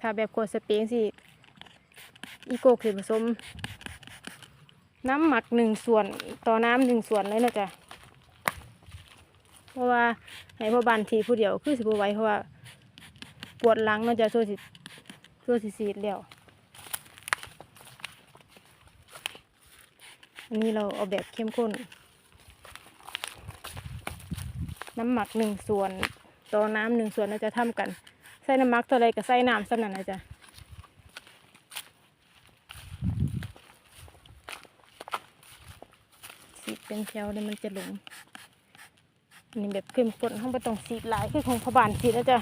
ถ้าแบบขวดสเปรย์สิอีโกกสิผสม น้ำหมักหนึ่งส่วนต่อน้ำหนึ่งส่วนเลยนะจ๊ะเพราะว่าให้พ่อบานทีผู้เดียวคือสิบไหว้เพราะว่า ปวดหลังเนาจะโซสิโซสิสีเดแล้วอันนี้เราเอาแบบเข้มข้น น้ำหมักหนึ่งส่วนต่อน้ำหนึ่งส่วนเราจะทำกัน ใส่น้ำมักเท่าไรก็ใส่น้ำสำนั่นนะจ๊ะสีเป็นแถวเลยมันจะหลงอันนี้แบบเข้มข้นห้องไม่ต้องสีหลายคือของพบานสีแล้วจ้ะ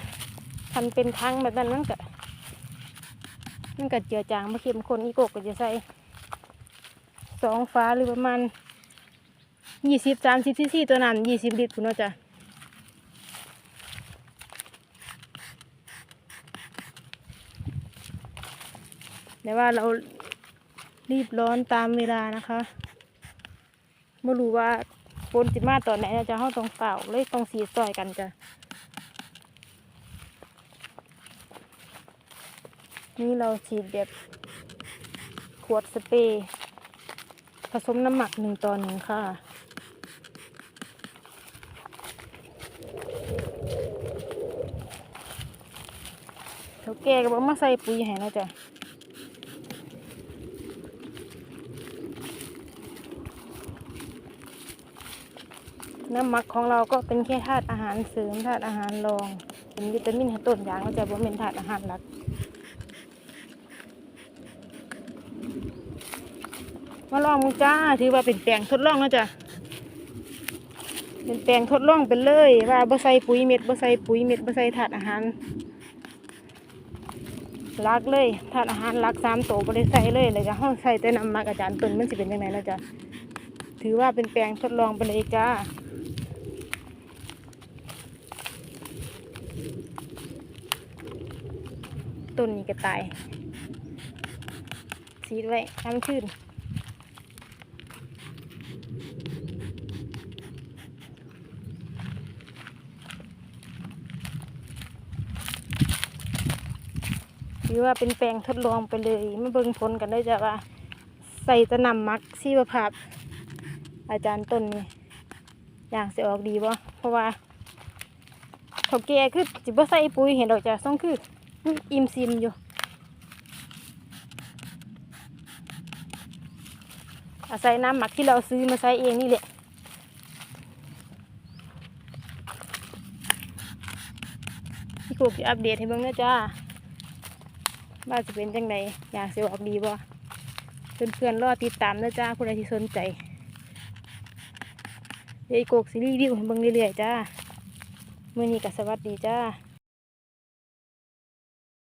ทำเป็นทั้งแบบนั้นมันก็มันก็เจือจางมาเข้มข้นอีโกกก็จะใส่สองฟ้าหรือประมาณยี่สิบสามสิบซีซีตัวนั้นยี่สิบลิตรคุณเนาะจ้ะ แต่ว่าเรารีบร้อนตามเวลานะคะไม่รู้ว่าฝนจิมาตอนไหนจะเข้าตรงเปล่าเลยต้องสีซอยกันจ้ะนี่เราฉีดแบบขวดสเปรย์ผสมน้ำหมักหนึ่งต่อหนึ่งค่ะเขาแกก็บอกมาใส่ปุ๋ยให้นะจ๊ะ น้ำหมักของเราก็เป็นแค่ธาตุอาหารเสริมธาตุอาหารรอง เป็นวิตามินให้ต้นยางก็จะบ่เป็นธาตุอาหารหลักมาลองมึงจ้าถือว่าเป็นแปลงทดลองนะจ๊ะเป็นแปลงทดลองเป็นเลย ว่าบ่ใส่ปุ๋ยเม็ดบ่ใส่ปุ๋ยเม็ดบ่ใส่ธาตุอาหารหลักเลยธาตุอาหารหลักสามตัวบ่ได้ใส่เลยเลยจ้ะห้องใส่แต่น้ำหมักอาจารย์ต้นมันสิเป็นยังไงนะจ๊ะถือว่าเป็นแปลงทดลองไปเลยจ้า ต้นนี้ก็ตายซีดไว้น้ำชื้นถือว่าเป็นแปลงทดลองไปเลยมาเบิ่งผลกันได้จ้ะว่า ใส่จะนำมักชีวภาพอาจารย์ต้นนี่อย่างสิออกดีบ่เพราะว่าเขาแก่คือจิบ่ใส่ปุ๋ยเห็นดอกจ้ะส่งคือ อิ่มซิมอยู่ อาศัยน้ำหมักที่เราซื้อมาใช้เองนี่แหละพี่กูจะอัปเดตให้เบิ่งนะจ้าว่านจะเป็นจังไดอยากเสิออกดีบ่เพื่อนๆรอติดตามนะจ้าผู้ใดที่สนใจเดี๋ยวอีกโกกซีรีส์วิวให้เบิ่งเรื่อยๆจ้ามื้อนี้ก็สวัสดีจ้า